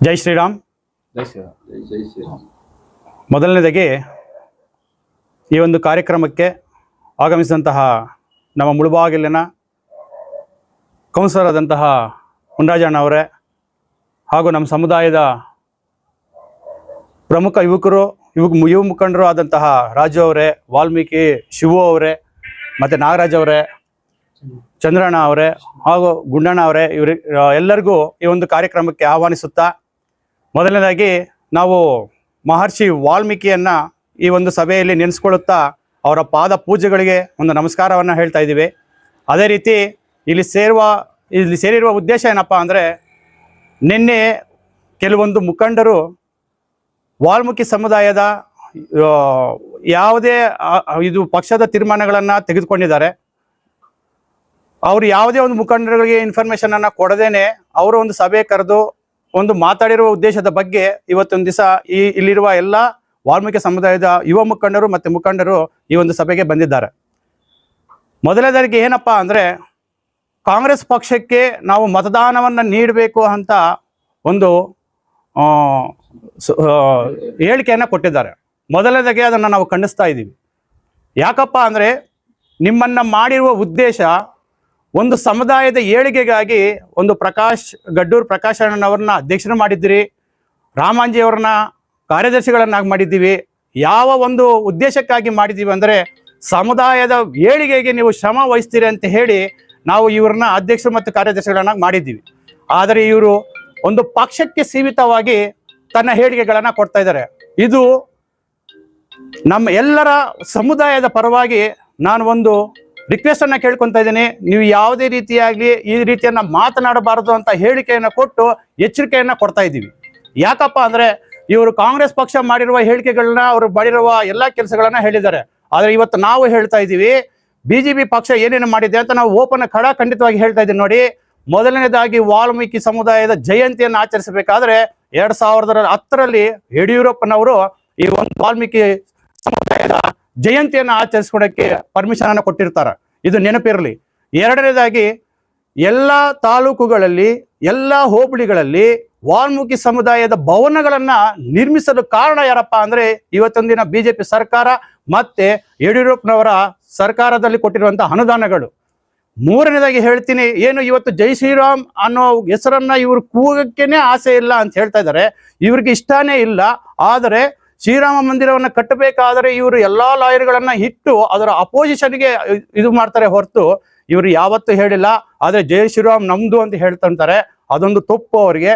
ಜೈ ಶ್ರೀರಾಮ್. ಜೈ ಶ್ರೀರಾಮ್. ಜೈ ಜೈ ಶ್ರೀರಾಮ್. ಮೊದಲನೇದಾಗಿ ಈ ಒಂದು ಕಾರ್ಯಕ್ರಮಕ್ಕೆ ಆಗಮಿಸಿದಂತಹ ನಮ್ಮ ಮುಳುಬಾಗಿಲಿನ ಕೌನ್ಸಿಲರ್ ಆದಂತಹ ಮುಂಡಾಜಣ್ಣ ಅವರೇ ಹಾಗೂ ನಮ್ಮ ಸಮುದಾಯದ ಪ್ರಮುಖ ಯುವಕರು ಯುವ ಯುವ ಮುಖಂಡರು ಆದಂತಹ ರಾಜು ಅವರೇ ವಾಲ್ಮೀಕಿ ಶಿವು ಅವರೇ ಮತ್ತು ನಾಗರಾಜ್ ಅವರೇ ಚಂದ್ರಣ್ಣ ಅವರೇ ಹಾಗೂ ಗುಂಡಣ್ಣ ಅವರೇ ಇವ್ರ ಎಲ್ಲರಿಗೂ ಈ ಒಂದು ಕಾರ್ಯಕ್ರಮಕ್ಕೆ ಆಹ್ವಾನಿಸುತ್ತಾ ಮೊದಲನೇದಾಗಿ ನಾವು ಮಹರ್ಷಿ ವಾಲ್ಮೀಕಿಯನ್ನ ಈ ಒಂದು ಸಭೆಯಲ್ಲಿ ನೆನೆಸ್ಕೊಳ್ಳುತ್ತಾ ಅವರ ಪಾದ ಪೂಜೆಗಳಿಗೆ ಒಂದು ನಮಸ್ಕಾರವನ್ನು ಹೇಳ್ತಾ ಇದ್ದೀವಿ. ಅದೇ ರೀತಿ ಇಲ್ಲಿ ಸೇರುವ, ಇಲ್ಲಿ ಸೇರಿರುವ ಉದ್ದೇಶ ಏನಪ್ಪ ಅಂದರೆ ನಿನ್ನೆ ಕೆಲವೊಂದು ಮುಖಂಡರು ವಾಲ್ಮೀಕಿ ಸಮುದಾಯದ ಯಾವುದೇ ಇದು ಪಕ್ಷದ ತೀರ್ಮಾನಗಳನ್ನು ತೆಗೆದುಕೊಂಡಿದ್ದಾರೆ. ಅವರು ಯಾವುದೇ ಒಂದು ಮುಖಂಡರಿಗೆ ಇನ್ಫಾರ್ಮೇಷನನ್ನು ಕೊಡದೇನೆ ಅವರು ಒಂದು ಸಭೆ ಕರೆದು ಒಂದು ಮಾತಾಡಿರುವ ಉದ್ದೇಶದ ಬಗ್ಗೆ ಇವತ್ತೊಂದು ದಿವಸ ಈ ಇಲ್ಲಿರುವ ಎಲ್ಲ ವಾಲ್ಮೀಕಿ ಸಮುದಾಯದ ಯುವ ಮುಖಂಡರು ಮತ್ತು ಮುಖಂಡರು ಈ ಒಂದು ಸಭೆಗೆ ಬಂದಿದ್ದಾರೆ. ಮೊದಲನೇದಾಗಿ ಏನಪ್ಪಾ ಅಂದರೆ ಕಾಂಗ್ರೆಸ್ ಪಕ್ಷಕ್ಕೆ ನಾವು ಮತದಾನವನ್ನು ನೀಡಬೇಕು ಅಂತ ಒಂದು ಹೇಳಿಕೆಯನ್ನು ಕೊಟ್ಟಿದ್ದಾರೆ. ಮೊದಲನೇದಾಗಿ ಅದನ್ನು ನಾವು ಖಂಡಿಸ್ತಾ ಇದ್ದೀವಿ. ಯಾಕಪ್ಪ ಅಂದರೆ ನಿಮ್ಮನ್ನು ಮಾಡಿರುವ ಉದ್ದೇಶ ಒಂದು ಸಮುದಾಯದ ಏಳಿಗೆಗಾಗಿ ಒಂದು ಪ್ರಕಾಶ್ ಗಡ್ಡೂರ್ ಪ್ರಕಾಶ್ ಅಣ್ಣನವ್ರನ್ನ ಅಧ್ಯಕ್ಷರು ಮಾಡಿದ್ದೀರಿ. ರಾಮಾಂಜಿ ಅವ್ರನ್ನ ಕಾರ್ಯದರ್ಶಿಗಳನ್ನಾಗಿ ಮಾಡಿದ್ದೀವಿ. ಯಾವ ಒಂದು ಉದ್ದೇಶಕ್ಕಾಗಿ ಮಾಡಿದ್ದೀವಿ ಅಂದರೆ ಸಮುದಾಯದ ಏಳಿಗೆಗೆ ನೀವು ಶ್ರಮ ವಹಿಸ್ತೀರಿ ಅಂತ ಹೇಳಿ ನಾವು ಇವ್ರನ್ನ ಅಧ್ಯಕ್ಷರು ಮತ್ತು ಕಾರ್ಯದರ್ಶಿಗಳನ್ನಾಗಿ ಮಾಡಿದ್ದೀವಿ. ಆದರೆ ಇವರು ಒಂದು ಪಕ್ಷಕ್ಕೆ ಸೀಮಿತವಾಗಿ ತನ್ನ ಹೇಳಿಕೆಗಳನ್ನು ಕೊಡ್ತಾ ಇದ್ದಾರೆ. ಇದು ನಮ್ಮ ಎಲ್ಲರ ಸಮುದಾಯದ ಪರವಾಗಿ ನಾನು ಒಂದು ರಿಕ್ವೆಸ್ಟ್ ಅನ್ನ ಕೇಳ್ಕೊಂತ ಇದ್ದೀನಿ. ನೀವು ಯಾವುದೇ ರೀತಿಯಾಗಲಿ ಈ ರೀತಿಯನ್ನ ಮಾತನಾಡಬಾರದು ಅಂತ ಹೇಳಿಕೆಯನ್ನ ಕೊಟ್ಟು ಎಚ್ಚರಿಕೆಯನ್ನ ಕೊಡ್ತಾ ಇದ್ದೀವಿ. ಯಾಕಪ್ಪ ಅಂದ್ರೆ ಇವರು ಕಾಂಗ್ರೆಸ್ ಪಕ್ಷ ಮಾಡಿರುವ ಹೇಳಿಕೆಗಳನ್ನ ಅವರು ಮಾಡಿರುವ ಎಲ್ಲಾ ಕೆಲಸಗಳನ್ನ ಹೇಳಿದ್ದಾರೆ. ಆದ್ರೆ ಇವತ್ತು ನಾವು ಹೇಳ್ತಾ ಇದ್ದೀವಿ, ಬಿಜೆಪಿ ಪಕ್ಷ ಏನೇನು ಮಾಡಿದೆ ಅಂತ ನಾವು ಓಪನ್ ಖಡ ಖಂಡಿತವಾಗಿ ಹೇಳ್ತಾ ಇದ್ದೀವಿ ನೋಡಿ. ಮೊದಲನೇದಾಗಿ ವಾಲ್ಮೀಕಿ ಸಮುದಾಯದ ಜಯಂತಿಯನ್ನು ಆಚರಿಸಬೇಕಾದ್ರೆ ಎರಡ್ ಸಾವಿರದ ಹತ್ತರಲ್ಲಿ ಯಡಿಯೂರಪ್ಪನವರು ಈ ಒಂದು ವಾಲ್ಮೀಕಿ ಸಮುದಾಯದ ಜಯಂತಿಯನ್ನು ಆಚರಿಸ್ಕೊಡಕ್ಕೆ ಪರ್ಮಿಷನ್ ಅನ್ನು ಕೊಟ್ಟಿರ್ತಾರೆ. ಇದು ನೆನಪಿರಲಿ. ಎರಡನೇದಾಗಿ ಎಲ್ಲ ತಾಲೂಕುಗಳಲ್ಲಿ, ಎಲ್ಲ ಹೋಬಳಿಗಳಲ್ಲಿ, ವಾಲ್ಮೀಕಿ ಸಮುದಾಯದ ಭವನಗಳನ್ನ ನಿರ್ಮಿಸಲು ಕಾರಣ ಯಾರಪ್ಪ ಅಂದ್ರೆ ಇವತ್ತೊಂದಿನ ಬಿಜೆಪಿ ಸರ್ಕಾರ ಮತ್ತೆ ಯಡಿಯೂರಪ್ಪನವರ ಸರ್ಕಾರದಲ್ಲಿ ಕೊಟ್ಟಿರುವಂತಹ ಅನುದಾನಗಳು. ಮೂರನೇದಾಗಿ ಹೇಳ್ತೀನಿ, ಏನು ಇವತ್ತು ಜೈ ಶ್ರೀರಾಮ್ ಅನ್ನೋ ಹೆಸರನ್ನ ಇವರು ಕೂಗಕ್ಕೇನೆ ಆಸೆ ಇಲ್ಲ ಅಂತ ಹೇಳ್ತಾ ಇದ್ದಾರೆ. ಇವ್ರಿಗೆ ಇಷ್ಟಾನೇ ಇಲ್ಲ, ಆದರೆ ಶ್ರೀರಾಮ ಮಂದಿರವನ್ನು ಕಟ್ಟಬೇಕಾದರೆ ಇವರು ಎಲ್ಲಾ ಲಾಯರ್ಗಳನ್ನು ಇಟ್ಟು ಅದರ ಅಪೋಸಿಷನ್ಗೆ ಇದು ಮಾಡ್ತಾರೆ ಹೊರತು ಇವರು ಯಾವತ್ತೂ ಹೇಳಿಲ್ಲ. ಆದರೆ ಜೈ ಶ್ರೀರಾಮ್ ನಮ್ದು ಅಂತ ಹೇಳ್ತಂತಾರೆ. ಅದೊಂದು ತಪ್ಪು ಅವರಿಗೆ.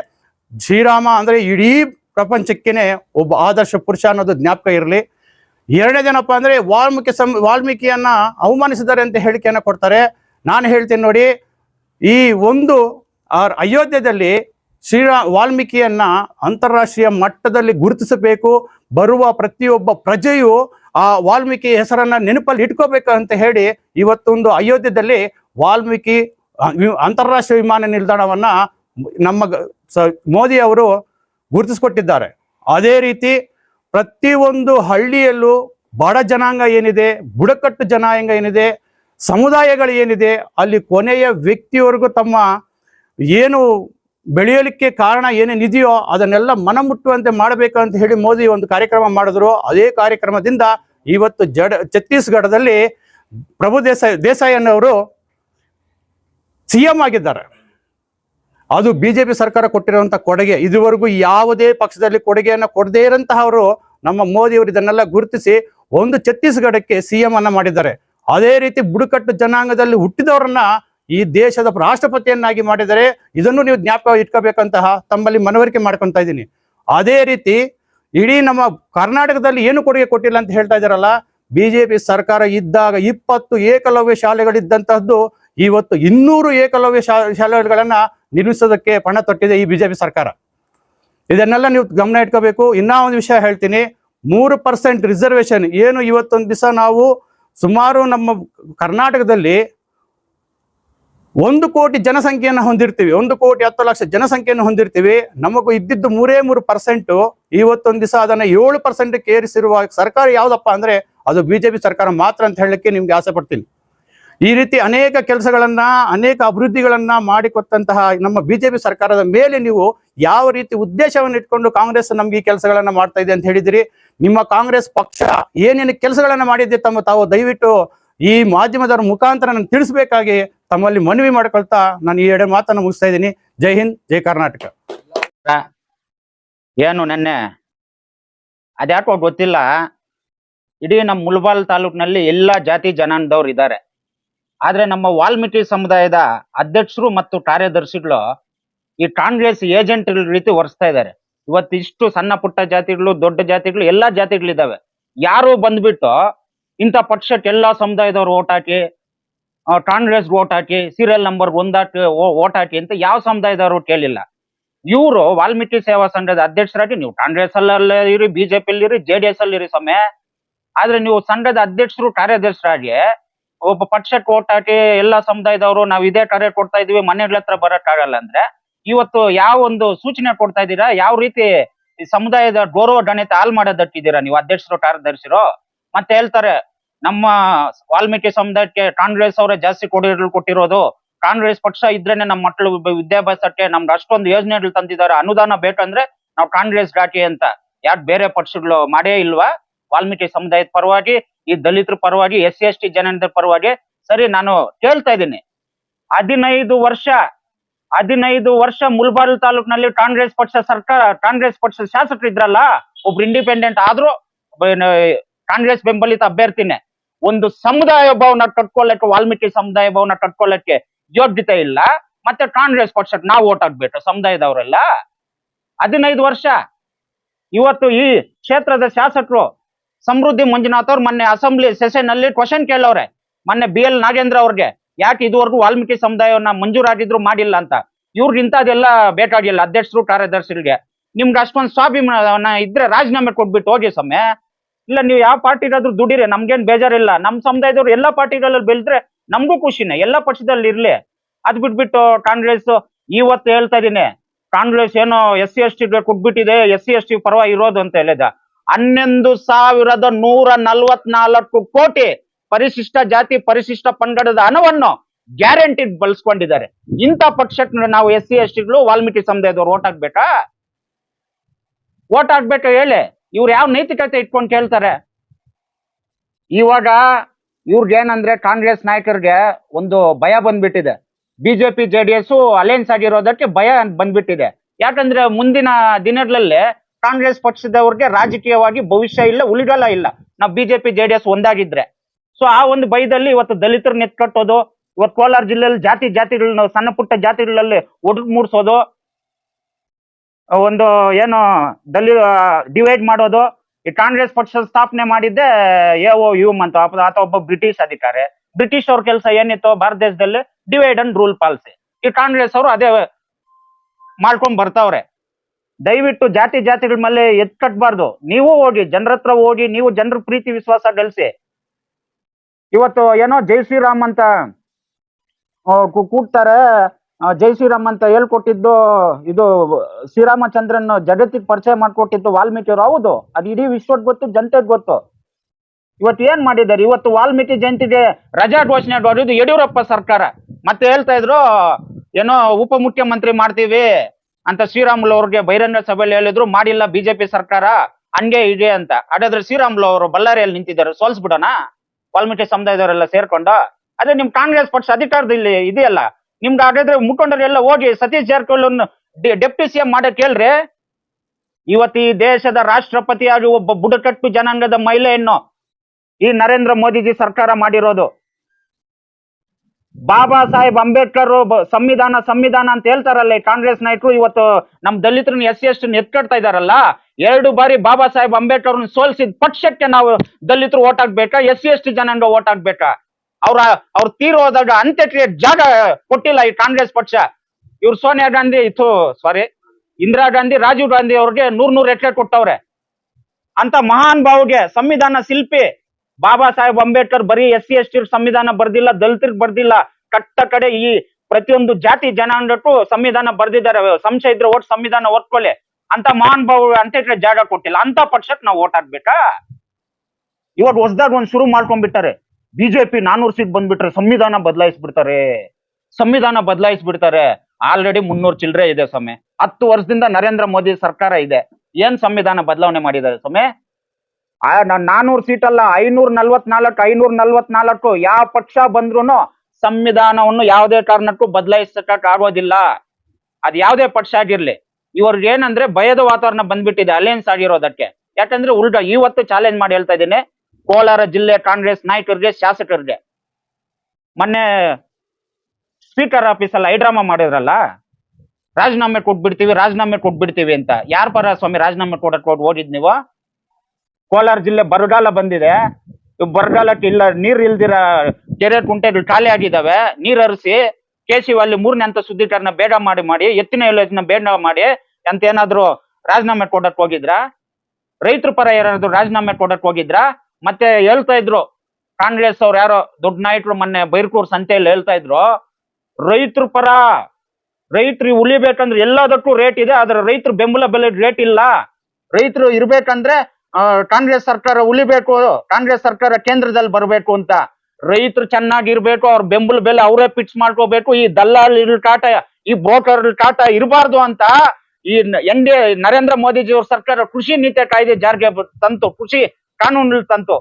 ಶ್ರೀರಾಮ ಅಂದ್ರೆ ಇಡೀ ಪ್ರಪಂಚಕ್ಕೇನೆ ಒಬ್ಬ ಆದರ್ಶ ಪುರುಷ ಅನ್ನೋದು ಜ್ಞಾಪಕ ಇರಲಿ. ಎರಡನೇದೇನಪ್ಪ ಅಂದ್ರೆ ವಾಲ್ಮೀಕಿ ಸಂ, ವಾಲ್ಮೀಕಿಯನ್ನು ಅವಮಾನಿಸಿದ್ದಾರೆ ಅಂತ ಹೇಳಿಕೆಯನ್ನ ಕೊಡ್ತಾರೆ. ನಾನು ಹೇಳ್ತೀನಿ ನೋಡಿ, ಈ ಒಂದು ಅಯೋಧ್ಯದಲ್ಲಿ ಶ್ರೀರಾ, ವಾಲ್ಮೀಕಿಯನ್ನ ಅಂತಾರಾಷ್ಟ್ರೀಯ ಮಟ್ಟದಲ್ಲಿ ಗುರುತಿಸಬೇಕು. ಬರುವ ಪ್ರತಿಯೊಬ್ಬ ಪ್ರಜೆಯು ಆ ವಾಲ್ಮೀಕಿ ಹೆಸರನ್ನ ನೆನಪಲ್ಲಿ ಇಟ್ಕೋಬೇಕು ಅಂತ ಹೇಳಿ ಇವತ್ತೊಂದು ಅಯೋಧ್ಯದಲ್ಲಿ ವಾಲ್ಮೀಕಿ ಅಂತಾರಾಷ್ಟ್ರೀಯ ವಿಮಾನ ನಿಲ್ದಾಣವನ್ನ ನಮ್ಮ ಮೋದಿ ಅವರು ಗುರುತಿಸ್ಕೊಟ್ಟಿದ್ದಾರೆ. ಅದೇ ರೀತಿ ಪ್ರತಿಯೊಂದು ಹಳ್ಳಿಯಲ್ಲೂ ಬಡ ಜನಾಂಗ ಏನಿದೆ, ಬುಡಕಟ್ಟು ಜನಾಂಗ ಏನಿದೆ, ಸಮುದಾಯಗಳು ಏನಿದೆ, ಅಲ್ಲಿ ಕೊನೆಯ ವ್ಯಕ್ತಿಯವರೆಗೂ ತಮ್ಮ ಏನು ಬೆಳೆಯಲಿಕ್ಕೆ ಕಾರಣ ಏನೇನಿದೆಯೋ ಅದನ್ನೆಲ್ಲ ಮನಮುಟ್ಟುವಂತೆ ಮಾಡಬೇಕು ಅಂತ ಹೇಳಿ ಮೋದಿ ಒಂದು ಕಾರ್ಯಕ್ರಮ ಮಾಡಿದ್ರು. ಅದೇ ಕಾರ್ಯಕ್ರಮದಿಂದ ಇವತ್ತು ಜಡ ಛತ್ತೀಸ್ಗಢದಲ್ಲಿ ಪ್ರಭು ದೇಸಾಯಿ, ದೇಸಾಯಿಯನ್ನವರು ಸಿ ಎಂ ಆಗಿದ್ದಾರೆ. ಅದು ಬಿಜೆಪಿ ಸರ್ಕಾರ ಕೊಟ್ಟಿರುವಂಥ ಕೊಡುಗೆ. ಇದುವರೆಗೂ ಯಾವುದೇ ಪಕ್ಷದಲ್ಲಿ ಕೊಡುಗೆಯನ್ನು ಕೊಡದೇ ಇರಂತಹವರು ನಮ್ಮ ಮೋದಿಯವರು ಇದನ್ನೆಲ್ಲ ಗುರುತಿಸಿ ಒಂದು ಛತ್ತೀಸ್ಗಢಕ್ಕೆ ಸಿ ಎಂ ಅನ್ನ ಮಾಡಿದ್ದಾರೆ. ಅದೇ ರೀತಿ ಬುಡಕಟ್ಟು ಜನಾಂಗದಲ್ಲಿ ಹುಟ್ಟಿದವರನ್ನ ಈ ದೇಶದ ರಾಷ್ಟ್ರಪತಿಯನ್ನಾಗಿ ಮಾಡಿದರೆ ಇದನ್ನು ನೀವು ಜ್ಞಾಪಕ ಇಟ್ಕೋಬೇಕಂತಹ ತಮ್ಮಲ್ಲಿ ಮನವರಿಕೆ ಮಾಡ್ಕೊಂತ ಇದ್ದೀನಿ. ಅದೇ ರೀತಿ ಇಡೀ ನಮ್ಮ ಕರ್ನಾಟಕದಲ್ಲಿ ಏನು ಕೊಡುಗೆ ಕೊಟ್ಟಿಲ್ಲ ಅಂತ ಹೇಳ್ತಾ ಇದ್ದಾರಲ್ಲ, ಬಿಜೆಪಿ ಸರ್ಕಾರ ಇದ್ದಾಗ ಇಪ್ಪತ್ತು ಏಕಲವ್ಯ ಶಾಲೆಗಳಿದ್ದಂತಹದ್ದು ಇವತ್ತು ಇನ್ನೂರು ಏಕಲವ್ಯ ಶಾಲೆಗಳನ್ನ ನಿರ್ಮಿಸೋದಕ್ಕೆ ಪಣ ತೊಟ್ಟಿದೆ ಈ ಬಿಜೆಪಿ ಸರ್ಕಾರ. ಇದನ್ನೆಲ್ಲ ನೀವು ಗಮನ ಇಟ್ಕೋಬೇಕು. ಇನ್ನೂ ಒಂದು ವಿಷಯ ಹೇಳ್ತೀನಿ. ಮೂರು ಪರ್ಸೆಂಟ್ ರಿಸರ್ವೇಶನ್ ಏನು ಇವತ್ತೊಂದು ದಿವಸ ನಾವು ಸುಮಾರು ನಮ್ಮ ಕರ್ನಾಟಕದಲ್ಲಿ ಒಂದು ಕೋಟಿ ಜನಸಂಖ್ಯೆಯನ್ನು ಹೊಂದಿರ್ತೀವಿ. ಒಂದು ಕೋಟಿ ಹತ್ತು ಲಕ್ಷ ಜನಸಂಖ್ಯೆಯನ್ನು ಹೊಂದಿರ್ತೀವಿ. ನಮಗೂ ಇದ್ದಿದ್ದು ಮೂರೇ ಮೂರು ಪರ್ಸೆಂಟ್ ಇವತ್ತೊಂದು ದಿವಸ ಅದನ್ನು ಏಳು ಪರ್ಸೆಂಟ್ ಏರಿಸಿರುವ ಸರ್ಕಾರ ಯಾವುದಪ್ಪ ಅಂದ್ರೆ ಅದು ಬಿಜೆಪಿ ಸರ್ಕಾರ ಮಾತ್ರ ಅಂತ ಹೇಳಲಿಕ್ಕೆ ನಿಮ್ಗೆ ಆಸೆ ಪಡ್ತೀನಿ. ಈ ರೀತಿ ಅನೇಕ ಕೆಲಸಗಳನ್ನ, ಅನೇಕ ಅಭಿವೃದ್ಧಿಗಳನ್ನ ಮಾಡಿಕೊಟ್ಟಂತಹ ನಮ್ಮ ಬಿಜೆಪಿ ಸರ್ಕಾರದ ಮೇಲೆ ನೀವು ಯಾವ ರೀತಿ ಉದ್ದೇಶವನ್ನು ಇಟ್ಕೊಂಡು ಕಾಂಗ್ರೆಸ್ ನಮ್ಗೆ ಈ ಕೆಲಸಗಳನ್ನ ಮಾಡ್ತಾ ಇದೆ ಅಂತ ಹೇಳಿದಿರಿ. ನಿಮ್ಮ ಕಾಂಗ್ರೆಸ್ ಪಕ್ಷ ಏನೇನು ಕೆಲಸಗಳನ್ನು ಮಾಡಿದೆ ತಮ್ಮ ತಾವು ದಯವಿಟ್ಟು ಈ ಮಾಧ್ಯಮದವರ ಮುಖಾಂತರ ನನಗೆ ತಿಳಿಸ್ಬೇಕಾಗಿ ತಮ್ಮಲ್ಲಿ ಮನವಿ ಮಾಡ್ಕೊಳ್ತಾ ನಾನು ಈ ಎಡೆ ಮಾತನ್ನು ಮುಗಿಸ್ತಾ ಇದ್ದೀನಿ. ಜೈ ಹಿಂದ್, ಜೈ ಕರ್ನಾಟಕ. ಏನು ನೆನ್ನೆ? ಅದ್ಯಾಕೋ ಗೊತ್ತಿಲ್ಲ. ಇಡೀ ನಮ್ಮ ಮುಲ್ಬಾಲ್ ತಾಲೂಕ್ನಲ್ಲಿ ಎಲ್ಲಾ ಜಾತಿ ಜನಾಂಗದವ್ರು ಇದ್ದಾರೆ. ಆದ್ರೆ ನಮ್ಮ ವಾಲ್ಮೀಕಿ ಸಮುದಾಯದ ಅಧ್ಯಕ್ಷರು ಮತ್ತು ಕಾರ್ಯದರ್ಶಿಗಳು ಈ ಕಾಂಗ್ರೆಸ್ ಏಜೆಂಟ್ ರೀತಿ ಒರೆಸ್ತಾ ಇದ್ದಾರೆ. ಇವತ್ತು ಇಷ್ಟು ಸಣ್ಣ ಪುಟ್ಟ ಜಾತಿಗಳು, ದೊಡ್ಡ ಜಾತಿಗಳು, ಎಲ್ಲಾ ಜಾತಿಗಳಿದ್ದಾವೆ. ಯಾರು ಬಂದ್ಬಿಟ್ಟು ಇಂಥ ಪಕ್ಷಕ್ಕೆ ಎಲ್ಲಾ ಸಮುದಾಯದವ್ರು ಓಟ್ ಹಾಕಿ ಆ, ಕಾಂಗ್ರೆಸ್ ಓಟ್ ಹಾಕಿ ಸೀರಿಯಲ್ ನಂಬರ್ ಒಂದಾಕಿ ಓಟ್ ಹಾಕಿ ಅಂತ ಯಾವ ಸಮುದಾಯದವರು ಕೇಳಿಲ್ಲ. ಇವರು ವಾಲ್ಮೀಕಿ ಸೇವಾ ಸಂಘದ ಅಧ್ಯಕ್ಷರಾಗಿ ನೀವು ಕಾಂಗ್ರೆಸ್ ಅಲ್ಲೇ ಇರಿ ಬಿಜೆಪಿ ಇರಿ ಜೆ ಡಿ ಎಸ್ ಅಲ್ಲಿ ಇರಿ ಸಮಯ ಆದ್ರೆ ನೀವು ಸಂಘದ ಅಧ್ಯಕ್ಷರು ಕಾರ್ಯದರ್ಶರಾಗಿ ಒಬ್ಬ ಪಕ್ಷಕ್ಕೆ ಓಟ್ ಹಾಕಿ ಎಲ್ಲಾ ಸಮುದಾಯದವರು ನಾವು ಇದೇ ಕಾರ್ಯ ಕೊಡ್ತಾ ಇದೀವಿ ಮನೆಗಳ ಹತ್ರ ಆಗಲ್ಲ ಅಂದ್ರೆ ಇವತ್ತು ಯಾವ ಒಂದು ಸೂಚನೆ ಕೊಡ್ತಾ ಇದ್ದೀರಾ? ಯಾವ ರೀತಿ ಸಮುದಾಯದ ಗೌರವ ಗಣಿತ ಹಾಲ್ ಮಾಡೋದಟ್ಟಿದ್ದೀರಾ ನೀವು ಅಧ್ಯಕ್ಷರು ಕಾರ್ಯದರ್ಶಿರು? ಮತ್ತೆ ಹೇಳ್ತಾರೆ ನಮ್ಮ ವಾಲ್ಮೀಕಿ ಸಮುದಾಯಕ್ಕೆ ಕಾಂಗ್ರೆಸ್ ಅವರೇ ಜಾಸ್ತಿ ಕೊಡುಗೆಗಳು ಕೊಟ್ಟಿರೋದು. ಕಾಂಗ್ರೆಸ್ ಪಕ್ಷ ಇದ್ರೇನೆ ನಮ್ಮ ಮಕ್ಕಳು ವಿದ್ಯ- ವಿದ್ಯಾಭ್ಯಾಸಕ್ಕೆ ನಮ್ಗೆ ಅಷ್ಟೊಂದು ಯೋಜನೆಗಳು ತಂದಿದ್ದಾರೆ. ಅನುದಾನ ಬೇಕಂದ್ರೆ ನಾವು ಕಾಂಗ್ರೆಸ್ ಘಾಟಿ ಅಂತ. ಯಾಕೆ ಬೇರೆ ಪಕ್ಷಗಳು ಮಾಡೇ ಇಲ್ವಾ? ವಾಲ್ಮೀಕಿ ಸಮುದಾಯದ ಪರವಾಗಿ, ಈ ದಲಿತರ ಪರವಾಗಿ ಎಸ್ ಸಿ ಎಸ್ ಟಿ ಜನಾಂಗದ ಪರವಾಗಿ. ಸರಿ, ನಾನು ಕೇಳ್ತಾ ಇದ್ದೀನಿ. ಹದಿನೈದು ವರ್ಷ ಹದಿನೈದು ವರ್ಷ ಮುಲ್ಬಾರ್ ತಾಲೂಕಿನಲ್ಲಿ ಕಾಂಗ್ರೆಸ್ ಪಕ್ಷ ಸರ್ಕಾರ, ಕಾಂಗ್ರೆಸ್ ಪಕ್ಷದ ಶಾಸಕರು ಇದ್ರಲ್ಲ, ಒಬ್ರು ಇಂಡಿಪೆಂಡೆಂಟ್ ಆದ್ರೂ ಕಾಂಗ್ರೆಸ್ ಬೆಂಬಲಿತ ಅಭ್ಯರ್ಥಿನೇ. ಒಂದು ಸಮುದಾಯ ಭವನ ಕಟ್ಕೊಳ್ಳಕ್ಕೆ ವಾಲ್ಮೀಕಿ ಸಮುದಾಯ ಭವನ ಕಟ್ಕೊಳ್ಳಕ್ಕೆ ಯೋಗ್ಯತೆ ಇಲ್ಲ. ಮತ್ತೆ ಕಾಂಗ್ರೆಸ್ ಪಕ್ಷಕ್ಕೆ ನಾವು ಓಟ್ ಹಾಕ್ಬೇಕು, ಸಮುದಾಯದವರೆಲ್ಲ. ಹದಿನೈದು ವರ್ಷ. ಇವತ್ತು ಈ ಕ್ಷೇತ್ರದ ಶಾಸಕರು ಸಮೃದ್ಧಿ ಮಂಜುನಾಥ್ ಅವ್ರು ಮೊನ್ನೆ ಅಸೆಂಬ್ಲಿ ಸೆಷನ್ ಅಲ್ಲಿ ಕ್ವಶನ್ ಕೇಳವ್ರೆ ಮೊನ್ನೆ ಬಿ ಎಲ್ ನಾಗೇಂದ್ರ ಅವ್ರಿಗೆ, ಯಾಕೆ ಇದುವರೆಗೂ ವಾಲ್ಮೀಕಿ ಸಮುದಾಯವನ್ನ ಮಂಜೂರಾಗಿದ್ರು ಮಾಡಿಲ್ಲ ಅಂತ? ಇವ್ರಿಗೆ ಇಂಥದ್ದೆಲ್ಲ ಬೇಕಾಗಿಲ್ಲ, ಅಧ್ಯಕ್ಷರು, ಕಾರ್ಯದರ್ಶಿಗಳಿಗೆ. ನಿಮ್ಗೆ ಅಷ್ಟೊಂದು ಸ್ವಾಭಿಮಾನ ಇದ್ರೆ ರಾಜೀನಾಮೆ ಕೊಟ್ಬಿಟ್ಟು ಹೋಗಿ ಸಮಯ ಇಲ್ಲ, ನೀವು ಯಾವ ಪಾರ್ಟಿಗಾದ್ರೂ ದುಡಿರಿ, ನಮ್ಗೇನ್ ಬೇಜಾರಿಲ್ಲ. ನಮ್ಮ ಸಮುದಾಯದವ್ರು ಎಲ್ಲಾ ಪಾರ್ಟಿಗಳಲ್ಲಿ ಬೆಳೆದ್ರೆ ನಮಗೂ ಖುಷಿನೇ, ಎಲ್ಲಾ ಪಕ್ಷದಲ್ಲಿ ಇರ್ಲಿ. ಅದ್ ಬಿಟ್ಬಿಟ್ಟು ಕಾಂಗ್ರೆಸ್ ಇವತ್ತು ಹೇಳ್ತಾ ಇದೀನಿ. ಕಾಂಗ್ರೆಸ್ ಏನೋ ಎಸ್ ಸಿ, ಎಸ್ ಟಿ ಕೊಟ್ಬಿಟ್ಟಿದೆ ಎಸ್ ಸಿ, ಎಸ್ ಟಿ ಇರೋದು ಅಂತ ಹೇಳಿದ ಹನ್ನೊಂದು ಸಾವಿರದ ನೂರ ನಲ್ವತ್ನಾಲ್ಕು ಕೋಟಿ ಪರಿಶಿಷ್ಟ ಜಾತಿ, ಪರಿಶಿಷ್ಟ ಪಂಗಡದ ಹಣವನ್ನು ಗ್ಯಾರಂಟಿ ಬಳಸ್ಕೊಂಡಿದ್ದಾರೆ. ಇಂಥ ಪಕ್ಷಕ್ಕೆ ನಾವು ಎಸ್ ಸಿ, ಎಸ್ ಟಿಗಳು ವಾಲ್ಮೀಕಿ ಸಮುದಾಯದವ್ರು ಓಟ್ ಹಾಕ್ಬೇಕಾ? ಓಟ್ ಹಾಕ್ಬೇಕಾ ಹೇಳಿ? ಇವ್ರು ಯಾವ ನೈತಿಕತೆ ಇಟ್ಕೊಂಡು ಕೇಳ್ತಾರೆ? ಇವಾಗ ಇವ್ರಿಗೆ ಏನಂದ್ರೆ ಕಾಂಗ್ರೆಸ್ ನಾಯಕರಿಗೆ ಒಂದು ಭಯ ಬಂದ್ಬಿಟ್ಟಿದೆ. BJP J D S alliance ಆಗಿರೋದಕ್ಕೆ ಭಯ ಬಂದ್ಬಿಟ್ಟಿದೆ. ಯಾಕಂದ್ರೆ ಮುಂದಿನ ದಿನಗಳಲ್ಲಿ ಕಾಂಗ್ರೆಸ್ ಪಕ್ಷದವ್ರಿಗೆ ರಾಜಕೀಯವಾಗಿ ಭವಿಷ್ಯ ಇಲ್ಲ ಉಳಿಗಾಲ ಇಲ್ಲ. ನಾವು ಬಿಜೆಪಿ ಜೆ ಡಿ ಎಸ್ ಒಂದಾಗಿದ್ರೆ. ಸೊ ಆ ಒಂದು ಭಯದಲ್ಲಿ ಇವತ್ತು ದಲಿತರು ನೆತ್ಕಟ್ಟೋದು, ಇವತ್ತು ಕೋಲಾರ ಜಿಲ್ಲೆಯಲ್ಲಿ ಜಾತಿ ಜಾತಿಗಳನ್ನ ಸಣ್ಣ ಪುಟ್ಟ ಜಾತಿಗಳಲ್ಲಿ ಒಡಗು ಮೂಡಿಸೋದು ಒಂದು ಏನು ದಲಿ ಡಿವೈಡ್ ಮಾಡೋದು, ಈ ಕಾಂಗ್ರೆಸ್ ಪಕ್ಷ ಸ್ಥಾಪನೆ ಮಾಡಿದ್ದೆ ಎ ಓ ಯು ಅಂತ ಆತ ಒಬ್ಬ ಬ್ರಿಟಿಷ್ ಅಧಿಕಾರಿ. ಬ್ರಿಟಿಷ್ ಅವ್ರ ಕೆಲಸ ಏನಿತ್ತು ಭಾರತ ದೇಶದಲ್ಲಿ ಡಿವೈಡ್ ಅಂಡ್ ರೂಲ್ ಪಾಲಿಸಿ ಈ ಕಾಂಗ್ರೆಸ್ ಅವರು ಅದೇ ಮಾಡ್ಕೊಂಡ್ ಬರ್ತಾವ್ರೆ. ದಯವಿಟ್ಟು ಜಾತಿ ಜಾತಿಗಳ ಮೇಲೆ ಎತ್ ಕಟ್ಬಾರ್ದು. ನೀವು ಹೋಗಿ ಜನರ ಹತ್ರ ಹೋಗಿ ನೀವು ಜನರ ಪ್ರೀತಿ, ವಿಶ್ವಾಸ ಗಳಿಸಿ. ಇವತ್ತು ಏನೋ ಜೈ ಶ್ರೀರಾಮ್ ಅಂತ ಕೂಗ್ತಾರೆ. ಜೈ ಶ್ರೀರಾಮ್ ಅಂತ ಹೇಳ್ಕೊಟ್ಟಿದ್ದು ಇದು ಶ್ರೀರಾಮಚಂದ್ರನ್ ಜಗತ್ತಿಗೆ ಪರಿಚಯ ಮಾಡ್ಕೊಟ್ಟಿದ್ದು ವಾಲ್ಮೀಕಿಯವರು. ಹೌದು, ಅದು ಇಡೀ ವಿಶ್ವದ ಗೊತ್ತು, ಜನತೆಗೆ ಗೊತ್ತು. ಇವತ್ತು ಏನ್ ಮಾಡಿದ್ದಾರೆ? ಇವತ್ತು ವಾಲ್ಮೀಕಿ ಜಯಂತಿಗೆ ರಜಾ ಘೋಷಣೆ ಇದು ಯಡಿಯೂರಪ್ಪ ಸರ್ಕಾರ. ಮತ್ತೆ ಹೇಳ್ತಾ ಇದ್ರು, ಏನೋ ಉಪ ಮುಖ್ಯಮಂತ್ರಿ ಮಾಡ್ತೀವಿ ಅಂತ ಶ್ರೀರಾಮುಲು ಅವ್ರಿಗೆ ಬಹಿರಂಗ ಸಭೆಯಲ್ಲಿ ಹೇಳಿದ್ರು, ಮಾಡಿಲ್ಲ ಬಿಜೆಪಿ ಸರ್ಕಾರ, ಹಂಗೆ ಇದೆ ಅಂತ. ಹಾಗಾದ್ರೆ ಶ್ರೀರಾಮುಲು ಅವರು ಬಳ್ಳಾರಿಯಲ್ಲಿ ನಿಂತಿದ್ದಾರೆ, ಸೋಲ್ಸ್ಬಿಡೋಣ? ವಾಲ್ಮೀಕಿ ಸಮುದಾಯದವರೆಲ್ಲ ಸೇರ್ಕೊಂಡು? ಅದೇ ನಿಮ್ ಕಾಂಗ್ರೆಸ್ ಪಕ್ಷ ಅಧಿಕಾರದಲ್ಲಿ ಇದೆಯಲ್ಲ ನಿಮ್ಗೆ ಹಾಗಾದ್ರೆ ಮುಖಂಡರೆಲ್ಲ ಹೋಗಿ Satish Jarkiholi deputy C M ಮಾಡಕ್ ಹೇಳ್ರಿ ಇವತ್ತು ಈ ದೇಶದ ರಾಷ್ಟ್ರಪತಿಯಾಗಿ ಒಬ್ಬ ಬುಡಕಟ್ಟು ಜನಾಂಗದ ಮಹಿಳೆಯನ್ನು ಈ ನರೇಂದ್ರ ಮೋದಿಜಿ ಸರ್ಕಾರ ಮಾಡಿರೋದು. ಬಾಬಾ ಸಾಹೇಬ್ ಅಂಬೇಡ್ಕರ್ ಸಂವಿಧಾನ ಸಂವಿಧಾನ ಅಂತ ಹೇಳ್ತಾರಲ್ಲ ಕಾಂಗ್ರೆಸ್ ನಾಯಕರು, ಇವತ್ತು ನಮ್ ದಲಿತರನ್ನ ಎಸ್ ಎಸ್ ಎತ್ಕಡ್ತಾ ಇದಾರಲ್ಲ, ಎರಡು ಬಾರಿ ಬಾಬಾ ಸಾಹೇಬ್ ಅಂಬೇಡ್ಕರ್ ಸೋಲ್ಸಿದ ಪಕ್ಷಕ್ಕೆ ನಾವು ದಲಿತರು ಓಟ್ ಹಾಕ್ಬೇಕಾ, ಎಸ್ ಸಿ ಎಸ್ ಟಿ ಜನಾಂಗ ಓಟ್ ಹಾಕ್ಬೇಕಾ? ಅವ್ರ ಅವ್ರ ತೀರೋದಾಗ ಅಂತ್ಯಕ್ರಿಯೆ ಜಾಗ ಕೊಟ್ಟಿಲ್ಲ ಈ ಕಾಂಗ್ರೆಸ್ ಪಕ್ಷ. ಇವ್ರು ಸೋನಿಯಾ ಗಾಂಧಿ ಇತ್ತು ಸಾರಿ ಇಂದಿರಾ ಗಾಂಧಿ, ರಾಜೀವ್ ಗಾಂಧಿ ಅವ್ರಿಗೆ ನೂರ್ ನೂರ್ ಎಕರೆ ಕೊಟ್ಟವ್ರೆ. ಅಂತ ಮಹಾನ್ ಭಾವಗೆ ಸಂವಿಧಾನ ಶಿಲ್ಪಿ ಬಾಬಾ ಸಾಹೇಬ್ ಅಂಬೇಡ್ಕರ್ ಬರೀ ಎಸ್ ಸಿ ಎಸ್ ಟಿ ಸಂವಿಧಾನ ಬರ್ದಿಲ್ಲ, ದಲಿತರಿಗೆ ಬರ್ದಿಲ್ಲ. ಕಟ್ಟ ಕಡೆ ಈ ಪ್ರತಿಯೊಂದು ಜಾತಿ ಜನಾಂಗಕ್ಕೂ ಸಂವಿಧಾನ ಬರ್ದಿದ್ದಾರೆ. ಸಂಶಯ ಇದ್ರೆ ಓಟ್, ಸಂವಿಧಾನ ಓದ್ಕೊಳ್ಳಿ. ಅಂತ ಮಹಾನ್ ಭಾವ ಅಂತ್ಯಕ್ರಿಯೆ ಜಾಗ ಕೊಟ್ಟಿಲ್ಲ. ಅಂತ ಪಕ್ಷಕ್ಕೆ ನಾವು ಓಟ್ ಹಾಕ್ಬೇಕಾ? ಇವಾಗ ಹೊಸದಾಗ ಒಂದ್ ಶುರು ಮಾಡ್ಕೊಂಡ್ಬಿಟ್ಟಾರೆ. ಬಿಜೆಪಿ ನಾನೂರು ಸೀಟ್ ಬಂದ್ಬಿಟ್ರೆ ಸಂವಿಧಾನ ಬದಲಾಯಿಸ್ಬಿಡ್ತಾರೆ. ಸಂವಿಧಾನ ಬದಲಾಯಿಸ್ಬಿಡ್ತಾರೆ. ಆಲ್ರೆಡಿ ಮುನ್ನೂರು ಚಿಲ್ಲರೆ ಇದೆ ಸ್ವಾಮಿ. ಹತ್ತು ವರ್ಷದಿಂದ ನರೇಂದ್ರ ಮೋದಿ ಸರ್ಕಾರ ಇದೆ. ಏನ್ ಸಂವಿಧಾನ ಬದಲಾವಣೆ ಮಾಡಿದ್ದಾರೆ ಸ್ವಾಮಿ? ನಾನೂರು ಸೀಟ್ ಅಲ್ಲ, ಐನೂರ ನಲ್ವತ್ನಾಲ್ಕು ಐನೂರ ನಲ್ವತ್ನಾಲ್ಕು, ಯಾವ ಪಕ್ಷ ಬಂದ್ರು ಸಂವಿಧಾನವನ್ನು ಯಾವುದೇ ಕಾರಣಕ್ಕೂ ಬದಲಾಯಿಸಕ್ ಆಗೋದಿಲ್ಲ. ಅದ್ ಯಾವುದೇ ಪಕ್ಷ ಆಗಿರ್ಲಿ. ಇವ್ರಿಗೆ ಏನಂದ್ರೆ ಭಯದ ವಾತಾವರಣ ಬಂದ್ಬಿಟ್ಟಿದೆ, ಅಲಯನ್ಸ್ ಆಗಿರೋದಕ್ಕೆ. ಯಾಕಂದ್ರೆ ಉಲ್ಟಾ ಇವತ್ತು ಚಾಲೆಂಜ್ ಮಾಡಿ ಹೇಳ್ತಾ ಇದ್ದೀನಿ. ಕೋಲಾರ ಜಿಲ್ಲೆ ಕಾಂಗ್ರೆಸ್ ನಾಯಕರಿಗೆ, ಶಾಸಕರಿಗೆ. ಮೊನ್ನೆ ಸ್ಪೀಕರ್ ಆಫೀಸಲ್ಲಿ ಹೈಡ್ರಾಮಾ ಮಾಡಿದ್ರಲ್ಲ? ರಾಜೀನಾಮೆ ಕೊಟ್ಬಿಡ್ತೀವಿ ರಾಜೀನಾಮೆ ಕೊಟ್ಬಿಡ್ತೀವಿ ಅಂತ. ಯಾರ ಪರ ಸ್ವಾಮಿ ರಾಜೀನಾಮೆ ಕೊಡಕ್ ಹೋಗಿದ್ ನೀವು? ಕೋಲಾರ ಜಿಲ್ಲೆ ಬರಗಾಲ ಬಂದಿದೆ. ಬರಗಾಲಕ್ಕೆ ಇಲ್ಲ, ನೀರ್ ಇಲ್ದಿರ ಕೆರೆ ಕುಂಟೆಗಳು ಖಾಲಿ ಆಗಿದಾವೆ. ನೀರ್ ಹರಿಸಿ ಸಿ ಅಲ್ಲಿ ಮೂರನೇ ಹಂತ ಸುದ್ದಿಕರಣ ಬೇಡ ಮಾಡಿ ಮಾಡಿ, ಎತ್ತಿನ ಯೋಜನೆ ಬೇಡ ಮಾಡಿ ಅಂತ ಏನಾದ್ರು ರಾಜೀನಾಮೆ ಕೊಡಕ್ ಹೋಗಿದ್ರ? ರೈತರ ಪರ ಏನಾದ್ರು ರಾಜೀನಾಮೆ ಕೊಡಕ್ ಹೋಗಿದ್ರ? ಮತ್ತೆ ಹೇಳ್ತಾ ಇದ್ರು, ಕಾಂಗ್ರೆಸ್ ಅವ್ರು ಯಾರೋ ದೊಡ್ಡ ನಾಯಕರು ಮೊನ್ನೆ ಬೈರ್ಕೂರ್ ಸಂತೆಯಲ್ಲಿ ಹೇಳ್ತಾ ಇದ್ರು, ರೈತರು ಪರ, ರೈತರು ಉಳಿಬೇಕಂದ್ರೆ ಎಲ್ಲದಕ್ಕೂ ರೇಟ್ ಇದೆ, ಆದ್ರೆ ರೈತರು ಬೆಂಬಲ ಬೆಲೆ ರೇಟ್ ಇಲ್ಲ. ರೈತರು ಇರ್ಬೇಕಂದ್ರೆ ಕಾಂಗ್ರೆಸ್ ಸರ್ಕಾರ ಉಳಿಬೇಕು, ಕಾಂಗ್ರೆಸ್ ಸರ್ಕಾರ ಕೇಂದ್ರದಲ್ಲಿ ಬರಬೇಕು ಅಂತ. ರೈತರು ಚೆನ್ನಾಗಿರ್ಬೇಕು, ಅವ್ರ ಬೆಂಬಲ ಬೆಲೆ ಅವರೇ ಫಿಕ್ಸ್ ಮಾಡ್ಕೋಬೇಕು, ಈ ದಲ್ಲಾಳಿಗಳ ಕಾಟ, ಈ ಬ್ರೋಕರ್ ಕಾಟ ಇರಬಾರ್ದು ಅಂತ ಈ ಎನ್ ಡಿ ನರೇಂದ್ರ ಮೋದಿಜಿ ಅವ್ರ ಸರ್ಕಾರ ಕೃಷಿ ನೀತಿ ಕಾಯ್ದೆ ಜಾರಿಗೆ ತಂತು. ಕೃಷಿ ಕಾನೂನು ತಂತು.